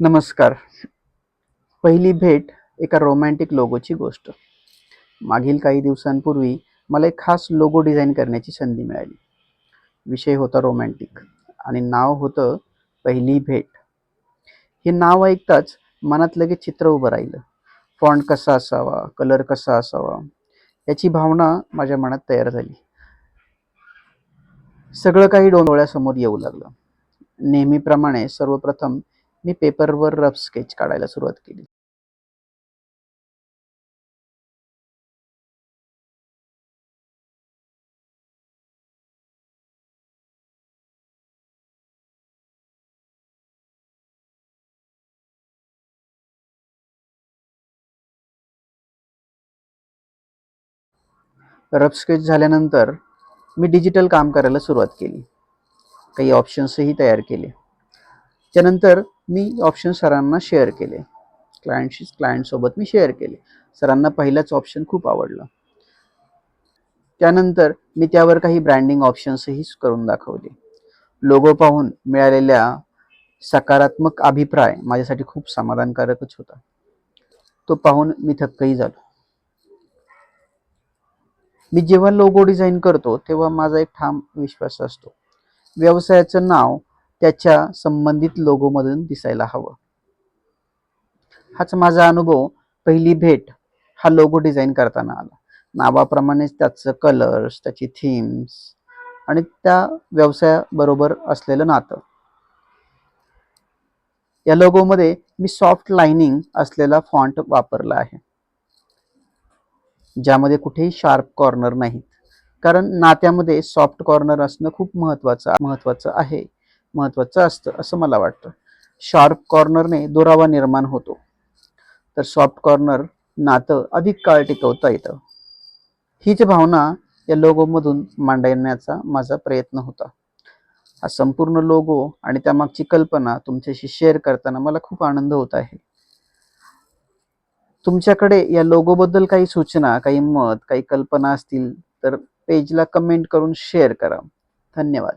नमस्कार. पहिली भेट एका रोमॅन्टिक लोगोची गोष्ट. मागील काही दिवसांपूर्वी मला एक खास लोगो डिझाईन करण्याची संधी मिळाली. विषय होता रोमॅन्टिक आणि नाव होतं पहिली भेट. हे नाव ऐकताच मनात लगेच चित्र उभं राहिलं. फॉन्ट कसा असावा कलर कसा असावा याची भावना माझ्या मनात तयार झाली. सगळं काही डोंडोळ्यासमोर येऊ लागलं. नेहमीप्रमाणे सर्वप्रथम मी पेपरवर रफ स्केच काढायला सुरुवात केली. रफ स्केच झाल्यानंतर मी डिजिटल काम करायला सुरुवात केली. काही ऑप्शन्सही तयार केले. त्यानंतर मी ऑप्शन सरांना शेअर केले. क्लायंटशी क्लायंटसोबत मी शेअर केले. सरांना पहिलाच ऑप्शन खूप आवडला. त्यानंतर मी त्यावर काही ब्रँडिंग ऑप्शन्सही करून दाखवले. लोगो पाहून मिळालेल्या सकारात्मक अभिप्राय माझ्यासाठी खूप समाधानकारकच होता. तो पाहून मी थक्कही झालो. मी जेव्हा लोगो डिझाईन करतो तेव्हा माझा एक ठाम विश्वास असतो. व्यवसायाचं नाव त्याच्या संबंधित लोगोमधून दिसायला हवं. हाच माझा अनुभव. पहिली भेट हा लोगो डिझाईन करताना आला. नावाप्रमाणेच त्याचं कलर्स त्याची थीम्स आणि त्या व्यवसायाबरोबर असलेलं नातं. या लोगोमध्ये मी सॉफ्ट लाइनिंग असलेला फॉन्ट वापरला आहे. ज्यामध्ये कुठेही शार्प कॉर्नर नाहीत. कारण नात्यामध्ये सॉफ्ट कॉर्नर असणं खूप महत्वाचं महत्वाचं आहे. महत्त्वाचं असतं असं मला वाटतं. शार्प कॉर्नरने दुरावा निर्माण होतो. तर सॉफ्ट कॉर्नर नातं अधिक काळ टिकवता येतं. हीच भावना या लोगोमधून मांडण्याचा माझा प्रयत्न होता. हा संपूर्ण लोगो आणि त्यामागची कल्पना तुमच्याशी शेअर करताना मला खूप आनंद होत आहे. तुमच्याकडे या लोगोबद्दल काही सूचना काही मत काही कल्पना असतील तर पेजला कमेंट करून शेअर करा. धन्यवाद.